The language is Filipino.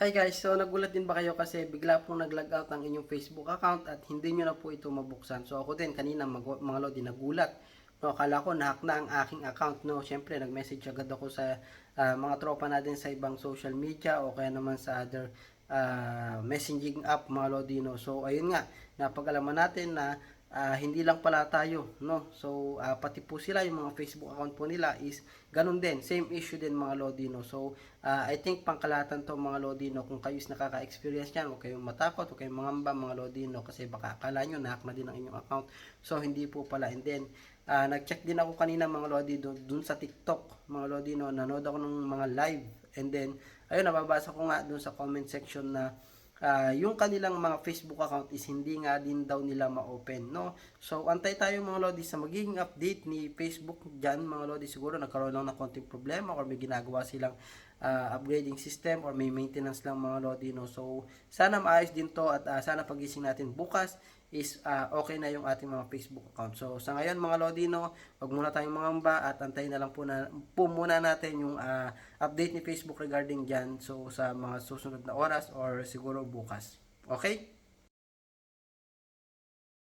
Hi guys, so nagulat din ba kayo kasi bigla pong nag-log out ang inyong Facebook account at hindi nyo na po ito mabuksan. So ako din kanina mga lodi nagulat. No, akala ko nahack na ang aking account. No, syempre nag-message agad ako sa ah, mga tropa natin sa ibang social media o kaya naman sa other ah, messaging app mga lodi. No. So ayun nga, napag-alaman natin na ah, hindi lang pala tayo, no? So, ah, pati po sila, yung mga Facebook account po nila is ganun din, same issue din mga Lodino. So, ah, I think pangkalatan to mga Lodino, kung kayo nakaka-experience yan, huwag kayong matakot, huwag kayong mangamba mga Lodino, kasi baka akala nyo na din ang inyong account. So, hindi po pala. And then, ah, nag-check din ako kanina mga Lodino, dun sa TikTok, mga Lodino, nanood ako ng mga live. And then, ayun, nababasa ko nga dun sa comment section na ah, yung kanilang mga Facebook account is hindi nga din daw nila ma-open, no? So, antay tayo mga lodi sa magiging update ni Facebook dyan, mga lodi. Siguro nagkaroon lang ng konting problema or may ginagawa silang ah, upgrading system or may maintenance lang mga lodi, no? So, sana maayos din to at ah, sana pagising natin bukas is ah, okay na yung ating mga Facebook account. So, sa ngayon mga lodi, no, wag muna tayong mangamba at antayin na lang po, na, po muna natin yung ah, update ni Facebook regarding dyan. So, sa mga susunod na oras or siguro bukas. Okay?